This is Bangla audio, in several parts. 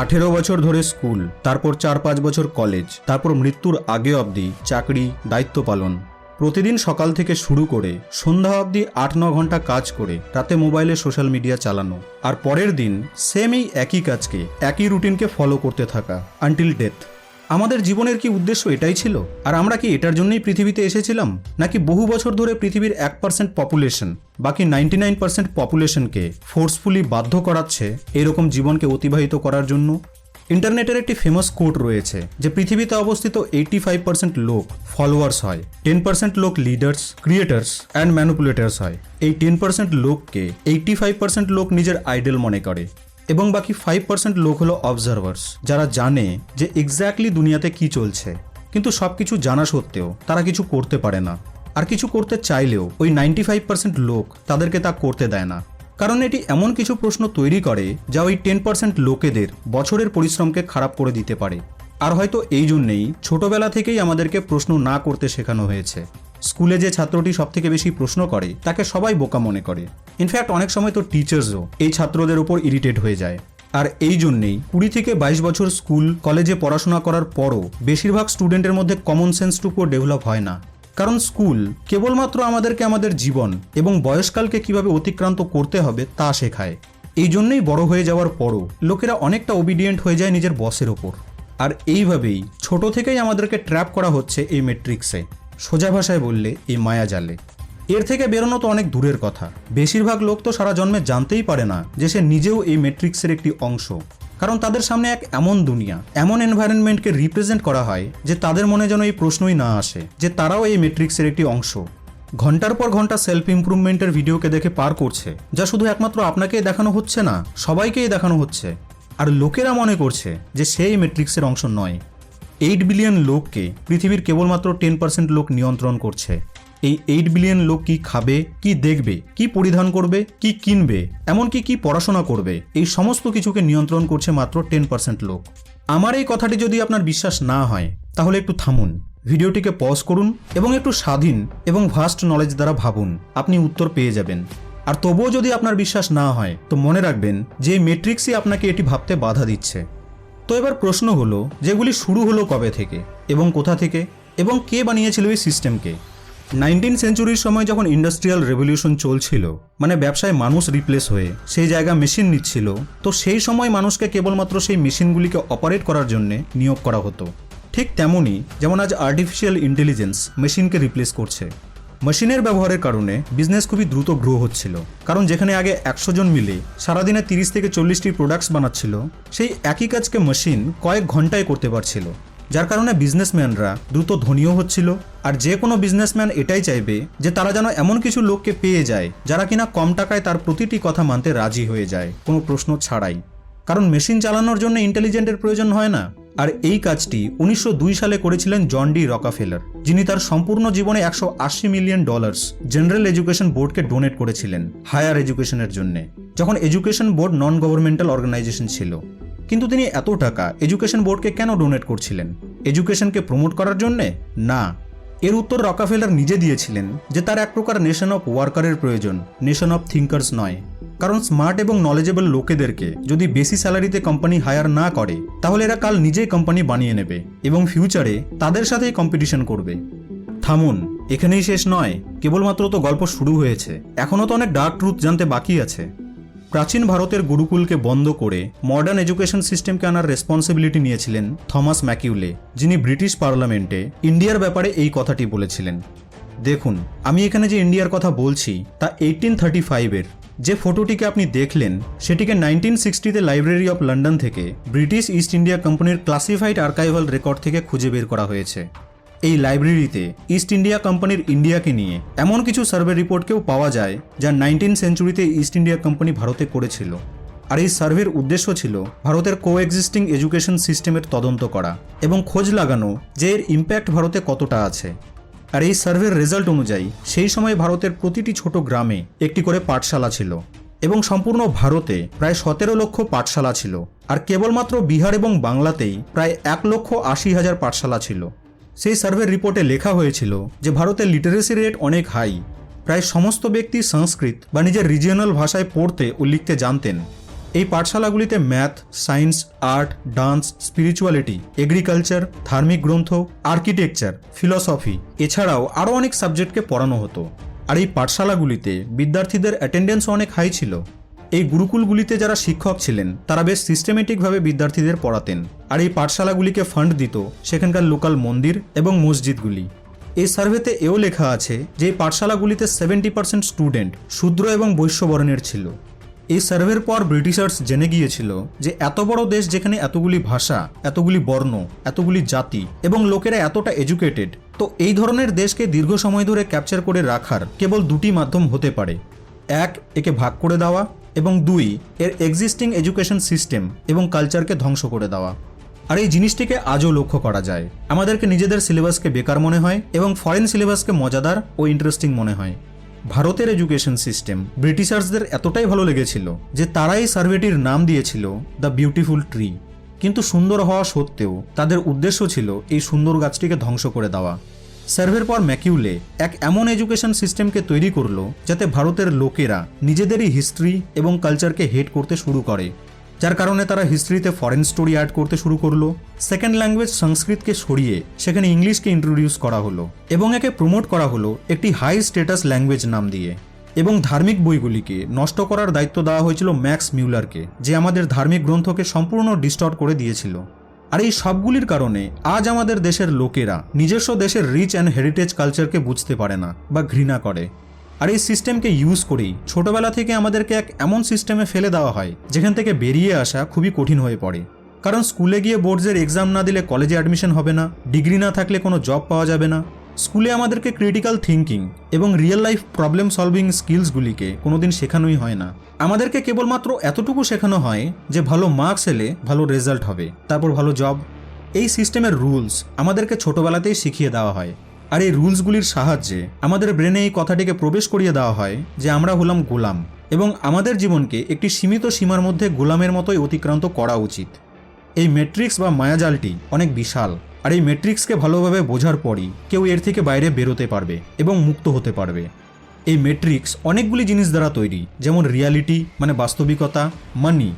আঠেরো বছর ধরে স্কুল, তারপর চার পাঁচ বছর কলেজ, তারপর মৃত্যুর আগে অবধি চাকরি, দায়িত্ব পালন। প্রতিদিন সকাল থেকে শুরু করে সন্ধ্যা অবধি আট ন ঘণ্টা কাজ করে রাতে মোবাইলে সোশ্যাল মিডিয়া চালানো। আর পরের দিন সেম এই একই কাজকে, একই রুটিনকে ফলো করতে থাকা আনটিল ডেথ আমাদের জীবনের কি উদ্দেশ্য এটাই ছিল? আর আমরা কি এটার জন্যই পৃথিবীতে এসেছিলাম? নাকি বহু বছর ধরে পৃথিবীর এক পার্সেন্ট পপুলেশন বাকি নাইনটি নাইন পার্সেন্ট পপুলেশনকে ফোর্সফুলি বাধ্য করাচ্ছে এরকম জীবনকে অতিবাহিত করার জন্য? ইন্টারনেটের একটি ফেমাস কোট রয়েছে যে পৃথিবীতে অবস্থিত এইটি ফাইভ পার্সেন্ট লোক ফলোয়ার্স হয় টেন পার্সেন্ট লোক লিডার্স ক্রিয়েটার্স অ্যান্ড ম্যানুপুলেটার্স হয়। এই টেন পার্সেন্ট লোককে এইটি ফাইভ পার্সেন্ট লোক নিজের আইডল মনে করে। এবং বাকি ফাইভ পার্সেন্ট লোক হলো অবজারভার্স যারা জানে যে এক্স্যাক্টলি দুনিয়াতে কি চলছে। কিন্তু সব কিছু জানা সত্ত্বেও তারা কিছু করতে পারে না। আর কিছু করতে চাইলেও ওই নাইনটি ফাইভ পার্সেন্ট লোক তাদেরকে তা করতে দেয় না। কারণ এটি এমন কিছু প্রশ্ন তৈরি করে যা ওই টেন পার্সেন্ট লোকেদের বছরের পরিশ্রমকে খারাপ করে দিতে পারে। আর হয়তো এই জন্যেই ছোটবেলা থেকেই আমাদেরকে প্রশ্ন না করতে শেখানো হয়েছে। স্কুলে যে ছাত্রটি সব থেকে বেশি প্রশ্ন করে, তাকে সবাই বোকা মনে করে। ইনফ্যাক্ট অনেক সময় তো টিচার্সও এই ছাত্রদের উপর ইরিটেট হয়ে যায়। আর এই জন্যেই কুড়ি থেকে বাইশ বছর স্কুল, কলেজে পড়াশোনা করার পরও বেশিরভাগ স্টুডেন্টের মধ্যে কমন সেন্সটুকুও ডেভেলপ হয় না। কারণ স্কুল কেবলমাত্র আমাদেরকে আমাদের জীবন এবং বয়সকালকে কীভাবে অতিক্রান্ত করতে হবে তা শেখায়। এই জন্যই বড় হয়ে যাওয়ার পরও লোকেরা অনেকটা ওবিডিয়েন্ট হয়ে যায় নিজের বসের ওপর। আর এইভাবেই ছোট থেকেই আমাদেরকে ট্র্যাপ করা হচ্ছে এই মেট্রিক্সে সোজা ভাষায় বললে এই মায়াজালে এর থেকে বেরোনো তো অনেক দূরের কথা। বেশিরভাগ লোক তো সারা জন্মে জানতেই পারে না যে সে নিজেও এই মেট্রিক্সের একটি অংশ। কারণ তাদের সামনে এক এমন দুনিয়া, এমন এনভায়রনমেন্টকে রিপ্রেজেন্ট করা হয় যে তাদের মনে যেন এই প্রশ্নই না আসে, যে তারাও এই মেট্রিক্সের একটি অংশ। ঘণ্টার পর ঘণ্টা সেলফ ইমপ্রুভমেন্টের ভিডিওকে দেখে পার করছে, যা শুধু একমাত্র আপনাকেই দেখানো হচ্ছে না, সবাইকেই দেখানো হচ্ছে। আর লোকেরা মনে করছে যে সেই মেট্রিক্সের অংশ নয়। এইট বিলিয়ন লোককে পৃথিবীর কেবলমাত্র টেন পার্সেন্ট লোক নিয়ন্ত্রণ করছে। এই এইট বিলিয়ন লোক কি খাবে, কি দেখবে, কি পরিধান করবে, কি কিনবে, এমনকি কি পড়াশোনা করবে, এই সমস্ত কিছুকে নিয়ন্ত্রণ করছে মাত্র টেন পার্সেন্ট লোক। আমার এই কথাটি যদি আপনার বিশ্বাস না হয়, তাহলে একটু থামুন, ভিডিওটিকে পজ করুন এবং একটু স্বাধীন এবং ভাস্ট নলেজ দ্বারা ভাবুন, আপনি উত্তর পেয়ে যাবেন। আর তবুও যদি আপনার বিশ্বাস না হয়, তো মনে রাখবেন যে মেট্রিক্সই আপনাকে এটি ভাবতে বাধা দিচ্ছে। তো এবার প্রশ্ন হলো, যেগুলি শুরু হলো কবে থেকে, এবং কোথা থেকে, এবং কে বানিয়েছিল এই সিস্টেমকে? নাইনটিন সেঞ্চুরির সময় যখন ইন্ডাস্ট্রিয়াল রেভলিউশন চলছিল মানে ব্যবসায় মানুষ রিপ্লেস হয়ে সেই জায়গা মেশিন নিচ্ছিল, তো সেই সময় মানুষকে কেবলমাত্র সেই মেশিনগুলিকে অপারেট করার জন্য নিয়োগ করা হতো। ঠিক তেমনই যেমন আজ আর্টিফিশিয়াল ইন্টেলিজেন্স মেশিনকে রিপ্লেস করছে। মেশিনের ব্যবহারের কারণে বিজনেস খুবই দ্রুত গ্রো হচ্ছিল। কারণ যেখানে আগে একশো জন মিলে সারাদিনে তিরিশ থেকে চল্লিশটি প্রোডাক্টস বানাচ্ছিল, সেই একই কাজকে মেশিন কয়েক ঘন্টায় করতে পারছিল। যার কারণে বিজনেসম্যানরা দ্রুত ধনীও হচ্ছিল, আর যে কোনো বিজনেসম্যান এটাই চাইবে যে তারা যেন এমন কিছু লোককে পেয়ে যায় যারা কিনা কম টাকায় তার প্রতিটি কথা মানতে রাজি হয়ে যায়, কোনো প্রশ্ন ছাড়াই। কারণ মেশিন চালানোর জন্য ইন্টেলিজেন্টের প্রয়োজন হয় না। আর এই কাজটি উনিশশো দুই সালে করেছিলেন জন ডি রকাফেলার, যিনি তার সম্পূর্ণ জীবনে একশো আশি মিলিয়ন ডলার্স জেনারেল এডুকেশন বোর্ডকে ডোনেট করেছিলেন হায়ার এডুকেশনের জন্য, যখন education board non governmental organization ছিল। কিন্তু তিনি এত টাকা এডুকেশন বোর্ডকে কেন ডোনেট করছিলেন? এডুকেশনকে প্রমোট করার জন্যে? না। এর উত্তর রকাফেলার নিজে দিয়েছিলেন যে তার এক প্রকার নেশন অফ ওয়ার্কারের প্রয়োজন, নেশন অফ থিঙ্কার্স নয়। কারণ স্মার্ট এবং নলেজেবল লোকেদেরকে যদি বেশি স্যালারিতে কোম্পানি হায়ার না করে, তাহলে এরা কাল নিজেই কোম্পানি বানিয়ে নেবে এবং ফিউচারে তাদের সাথেই কম্পিটিশন করবে। থামুন, এখানেই শেষ নয়, কেবলমাত্র তো গল্প শুরু হয়েছে। এখনও তো অনেক ডার্ক ট্রুথ জানতে বাকি আছে। প্রাচীন ভারতের গুরুকুলকে বন্ধ করে মডার্ন এডুকেশন সিস্টেমকে আনার রেসপন্সিবিলিটি নিয়েছিলেন থমাস ম্যাকিউলে, যিনি ব্রিটিশ পার্লামেন্টে ইন্ডিয়ার ব্যাপারে এই কথাটি বলেছিলেন। দেখুন, আমি এখানে যে ইন্ডিয়ার কথা বলছি, তা এইটিন থার্টি ফাইভের যে ফটোটিকে আপনি দেখলেন, সেটিকে নাইনটিন সিক্সটিতে লাইব্রেরি অফ লন্ডন থেকে ব্রিটিশ ইস্ট ইন্ডিয়া কোম্পানির ক্লাসিফাইড আর্কাইভাল রেকর্ড থেকে খুঁজে বের করা হয়েছে। এই লাইব্রেরিতে ইস্ট ইন্ডিয়া কোম্পানির ইন্ডিয়াকে নিয়ে এমন কিছু সার্ভে রিপোর্টকেও পাওয়া যায়, যা নাইনটিন সেঞ্চুরিতে ইস্ট ইন্ডিয়া কোম্পানি ভারতে করেছিল। আর এই সার্ভের উদ্দেশ্য ছিল ভারতের কো এক্সিস্টিং এডুকেশন সিস্টেমের তদন্ত করা এবং খোঁজ লাগানো যে এর ইম্প্যাক্ট ভারতে কতটা আছে। আর এই সার্ভের রেজাল্ট অনুযায়ী সেই সময় ভারতের প্রতিটি ছোট গ্রামে একটি করে পাঠশালা ছিল এবং সম্পূর্ণ ভারতে প্রায় সতেরো লক্ষ পাঠশালা ছিল আর কেবলমাত্র বিহার এবং বাংলাতেই প্রায় এক লক্ষ আশি হাজার পাঠশালা ছিল। সেই সার্ভের রিপোর্টে লেখা হয়েছিল যে ভারতের লিটারেসি রেট অনেক হাই। প্রায় সমস্ত ব্যক্তি সংস্কৃত বা নিজের রিজিয়নাল ভাষায় পড়তে ও লিখতে জানতেন। এই পাঠশালাগুলিতে math, science, art, dance, spirituality, agriculture, ধার্মিক গ্রন্থ, আর্কিটেকচার, ফিলসফি, এছাড়াও আরও অনেক সাবজেক্টকে পড়ানো হতো। আর এই পাঠশালাগুলিতে বিদ্যার্থীদের অ্যাটেন্ডেন্স অনেক হাই ছিল। এই গুরুকুলগুলিতে যারা শিক্ষক ছিলেন, তারা বেশ সিস্টেমেটিকভাবে বিদ্যার্থীদের পড়াতেন। আর এই পাঠশালাগুলিকে ফান্ড দিত সেখানকার লোকাল মন্দির এবং মসজিদগুলি। এই সার্ভেতে এও লেখা আছে যে এই পাঠশালাগুলিতে সেভেন্টি পার্সেন্ট স্টুডেন্ট শূদ্র এবং বৈশ্যবর্ণের ছিল। এই সার্ভের পর ব্রিটিশার্স জেনে গিয়েছিল যে এত বড় দেশ যেখানে এতগুলি ভাষা, এতগুলি বর্ণ, এতগুলি জাতি এবং লোকেরা এতটা এডুকেটেড, তো এই ধরনের দেশকে দীর্ঘ সময় ধরে ক্যাপচার করে রাখার কেবল দুটি মাধ্যম হতে পারে। এক, একে ভাগ করে দেওয়া এবং দুই, এর এক্সিস্টিং এডুকেশন সিস্টেম এবং কালচারকে ধ্বংস করে দেওয়া। আর এই জিনিসটিকে আজও লক্ষ্য করা যায়। আমাদেরকে নিজেদের সিলেবাসকে বেকার মনে হয় এবং ফরেন সিলেবাসকে মজাদার ও ইন্টারেস্টিং মনে হয়। ভারতের এডুকেশন সিস্টেম ব্রিটিশার্সদের এতটাই ভালো লেগেছিল যে তারাই সার্ভেটির নাম দিয়েছিল দ্য বিউটিফুল ট্রি কিন্তু সুন্দর হওয়া সত্ত্বেও তাদের উদ্দেশ্য ছিল এই সুন্দর গাছটিকে ধ্বংস করে দেওয়া। সার্ভের পর ম্যাকিউলে এক এমন এডুকেশন সিস্টেমকে তৈরি করল যাতে ভারতের লোকেরা নিজেদেরই হিস্ট্রি এবং কালচারকে হেট করতে শুরু করে। যার কারণে তারা হিস্ট্রিতে ফরেন স্টোরি অ্যাড করতে শুরু করল। সেকেন্ড ল্যাঙ্গুয়েজ সংস্কৃতকে সরিয়ে সেখানে ইংলিশকে ইন্ট্রোডিউস করা হলো এবং একে প্রমোট করা হলো একটি হাই স্ট্যাটাস ল্যাঙ্গুয়েজ নাম দিয়ে এবং ধার্মিক বইগুলিকে নষ্ট করার দায়িত্ব দেওয়া হয়েছিল ম্যাক্স মিউলারকে, যে আমাদের ধার্মিক গ্রন্থকে সম্পূর্ণ ডিস্টর্ট করে দিয়েছিল। আর এই সবগুলির কারণে আজ আমাদের দেশের লোকেরা নিজস্ব দেশের রিচ অ্যান্ড হেরিটেজ কালচারকে বুঝতে পারে না বা ঘৃণা করে। আর এই সিস্টেমকে ইউজ করেই ছোটবেলা থেকে আমাদেরকে এক এমন সিস্টেমে ফেলে দেওয়া হয়, যেখান থেকে বেরিয়ে আসা খুবই কঠিন হয়ে পড়ে। কারণ স্কুলে গিয়ে বোর্ডসের এক্সাম না দিলে কলেজে অ্যাডমিশন হবে না ডিগ্রি না থাকলে কোনো জব পাওয়া যাবে না। স্কুলে আমাদেরকে ক্রিটিক্যাল থিঙ্কিং এবং রিয়েল লাইফ প্রবলেম সলভিং স্কিলসগুলিকে কোনোদিন শেখানোই হয় না। আমাদেরকে কেবলমাত্র এতটুকু শেখানো হয় যে ভালো মার্কস এলে ভালো রেজাল্ট হবে, তারপর ভালো জব এই সিস্টেমের রুলস আমাদেরকে ছোটবেলাতেই শিখিয়ে দেওয়া হয়। আর এই রুলসগুলির সাহায্যে আমাদের ব্রেনে এই কথাটিকে প্রবেশ করিয়ে দেওয়া হয় যে আমরা হলাম গোলাম এবং আমাদের জীবনকে একটি সীমিত সীমার মধ্যে গোলামের মতোই অতিক্রান্ত করা উচিত। এই ম্যাট্রিক্স বা মায়াজালটি অনেক বিশাল আর এই ম্যাট্রিক্সকে ভালোভাবে বোঝার পরই কেউ এর থেকে বাইরে বেরোতে পারবে এবং মুক্ত হতে পারবে। এই ম্যাট্রিক্স অনেকগুলি জিনিস দ্বারা তৈরি, যেমন রিয়ালিটি মানে বাস্তবিকতা, মানি।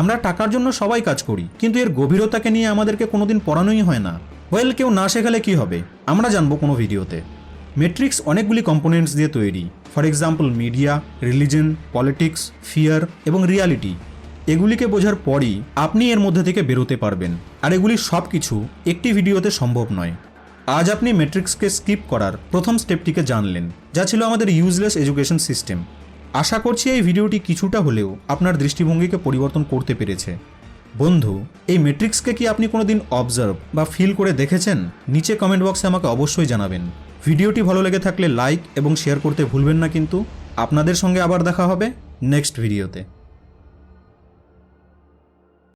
আমরা টাকার জন্য সবাই কাজ করি, কিন্তু এর গভীরতাকে নিয়ে আমাদেরকে কোনোদিন পড়ানোই হয় না। ওয়েল কেউ না শেখালে কি হবে? আমরা জানব কোনো ভিডিওতে। মেট্রিক্স অনেকগুলি কম্পোনেন্টস দিয়ে তৈরি। For example media religion politics fear এবং রিয়ালিটি এগুলিকে বোঝার পরই আপনি এর মধ্যে থেকে বেরোতে পারবেন। আর এগুলি সব কিছু একটি ভিডিওতে সম্ভব নয়। আজ আপনি মেট্রিক্সকে স্কিপ করার প্রথম স্টেপটিকে জানলেন, যা ছিল আমাদের ইউজলেস এডুকেশন সিস্টেম আশা করছি এই ভিডিওটি কিছুটা হলেও আপনার দৃষ্টিভঙ্গিকে পরিবর্তন করতে পেরেছে। বন্ধু, এই মেট্রিক্সকে কি আপনি কোনোদিন অবজার্ভ বা ফিল করে দেখেছেন? নিচে কমেন্ট বক্সে আমাকে অবশ্যই জানাবেন। ভিডিওটি ভালো লেগে থাকলে লাইক এবং শেয়ার করতে ভুলবেন না কিন্তু। আপনাদের সঙ্গে আবার দেখা হবে নেক্সট ভিডিওতে